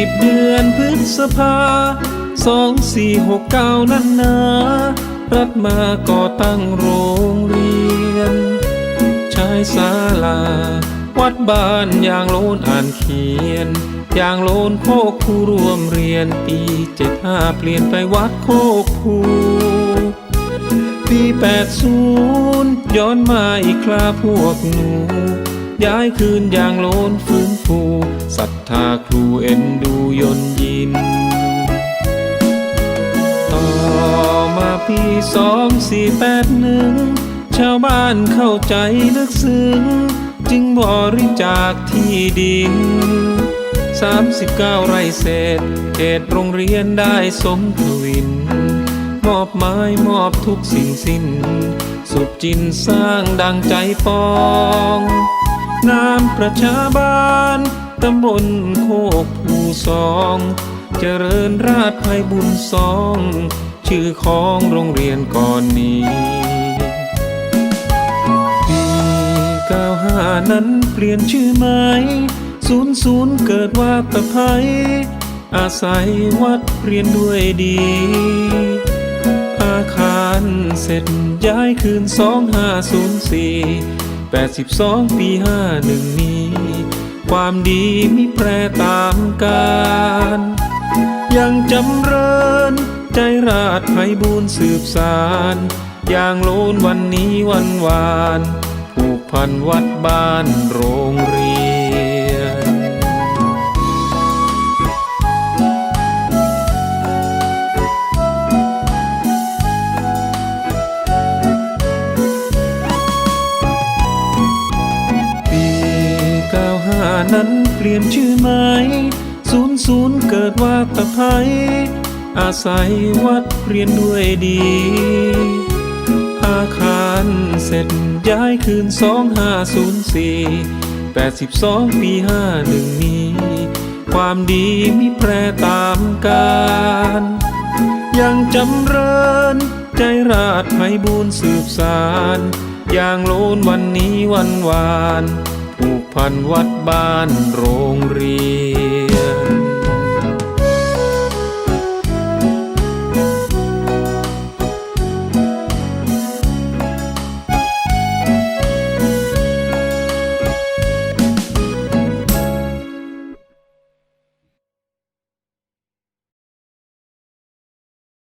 ิบเดือนพฤษภาสองสี่หกเก้านั้นนารัฐมาก่อตั้งโรงเรียน ชายศาลา วัดบ้านยางโลนอ่านเขียนยางโลนโคกผู้รวมเรียนปีเจ็ดห้าเปลี่ยนไปวัดโคกผู้ปีแปดศูนย์ย้อนมาอีกคราพวกหนู ย้ายคืนยางโลนฟื้นฟูศรัท ธาครูเอ็นดูยนยิน ต่อมาปีสองสี่แปดหนึ่งชาวบ้านเข้าใจลึกซึ้งจึงบริจาคที่ดิน 39 ไร่เศษเขตโรงเรียนได้สมทวิน มอบไม้มอบทุกสิ่งสิ้น สุขจินสร้างดังใจปองงามประชาบาล ตำบลโคกผู้สองเจริญราชไพบุญสอง ชื่อของโรงเรียนก่อนนี้ปีเก้าห้านั้นเปลี่ยนชื่อไหมศูนย์ศูนย์เกิดว่าตะไพอาศัยวัดเรียนด้วยดี อาคารเสร็จย้ายคืนสองห้าศูนย์สี่แปดสิบสองปีห้าหนึ่งนี้ ความดีมิแปรตามกาลยังจำเริญใจราดไพบูนสืบสารอย่างโลนวันนี้วันวานผูกพันวัดบ้านโรงเรียน นั้นเปลี่ยนชื่อไหมศูนย์ศูนย์เกิดว่าตะไพอาศัยวัดเรียนด้วยดี อาคารเสร็จย้ายคืนสองห้าศูนย์สี่แปดสิบสองปีห้าหนึ่งนี้ ความดีมิแปรตามกาลยังจำเริญใจราดไพบูลย์สืบสาร อย่างโลนวันนี้วันวานผูก พันวัดบ้านโรงเรียน